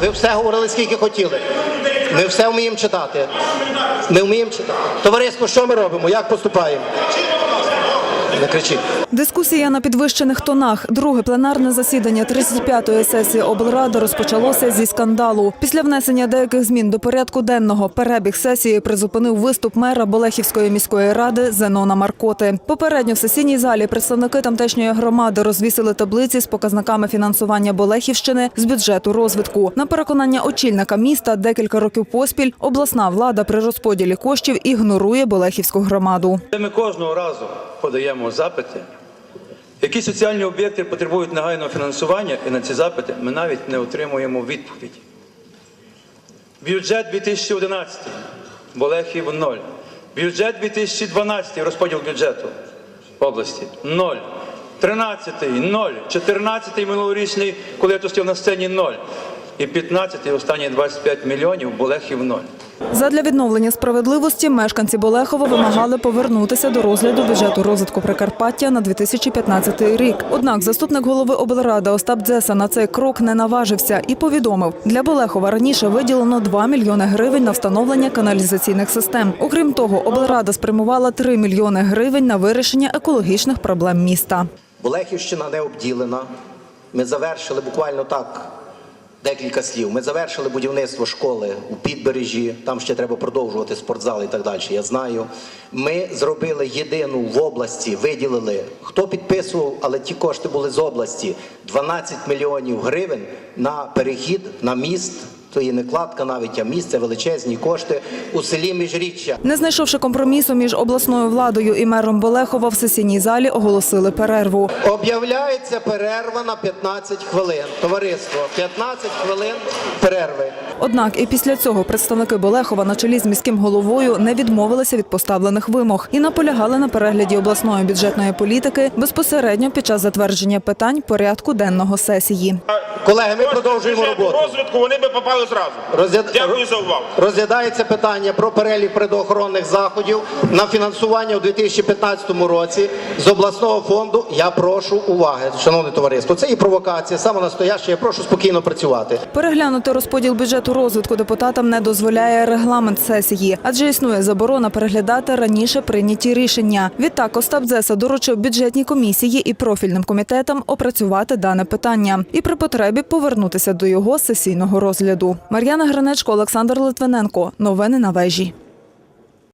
Ви все говорили, скільки хотіли. Ми все вміємо читати. Ми вміємо читати. Товариство, що ми робимо? Як поступаємо? Не кричіть. Дискусія на підвищених тонах. Друге пленарне засідання 35-ї сесії облради розпочалося зі скандалу. Після внесення деяких змін до порядку денного перебіг сесії призупинив виступ мера Болехівської міської ради Зенона Маркоти. Попередньо в сесійній залі представники тамтешньої громади розвісили таблиці з показниками фінансування Болехівщини з бюджету розвитку. На переконання очільника міста декілька років поспіль обласна влада при розподілі коштів ігнорує Болехівську громаду. Ми кожного разу подаємо запити, які соціальні об'єкти потребують негайного фінансування, і на ці запити ми навіть не отримуємо відповіді. Бюджет 2011 Болехів 0. Бюджет 2012 розподіл бюджету області 0. 13 0. 14 минулорічний, коли я тут на сцені 0. І 15 останні 25 мільйонів Болехів 0. Задля відновлення справедливості мешканці Болехова вимагали повернутися до розгляду бюджету розвитку Прикарпаття на 2015 рік. Однак заступник голови облради Остап Дзеса на цей крок не наважився і повідомив, для Болехова раніше виділено 2 мільйони гривень на встановлення каналізаційних систем. Окрім того, облрада спрямувала 3 мільйони гривень на вирішення екологічних проблем міста. Болехівщина не обділена. Ми завершили буквально так. Декілька слів. Ми завершили будівництво школи у підбережжі. Там ще треба продовжувати спортзал і так далі. Я знаю. Ми зробили єдину в області, виділили хто підписував, але ті кошти були з області. 12 мільйонів гривень на перехід на міст. То є не кладка навіть, а місце величезні кошти у селі Міжріччя. Не знайшовши компромісу між обласною владою і мером Болехова, в сесійній залі оголосили перерву. Об'являється перерва на 15 хвилин. Товариство, 15 хвилин перерви. Однак і після цього представники Болехова на чолі з міським головою не відмовилися від поставлених вимог і наполягали на перегляді обласної бюджетної політики безпосередньо під час затвердження питань порядку денного сесії. Колеги, ми продовжуємо роботу. розвитку вони би попали зразу. Розгляд- Дякую за увагу. Розглядається питання про перелік предохоронних заходів на фінансування у 2015 році з обласного фонду. Я прошу уваги, шановне товариство. Це і провокація, саме настояща. Я прошу спокійно працювати. Переглянути розподіл бюджету розвитку депутатам не дозволяє регламент сесії, адже існує заборона переглядати раніше прийняті рішення. Відтак Остап Дзеса доручив бюджетній комісії і профільним комітетам опрацювати дане питання і при потребі повернутися до його сесійного розгляду. Мар'яна Гринечко, Олександр Литвиненко. Новини на вежі.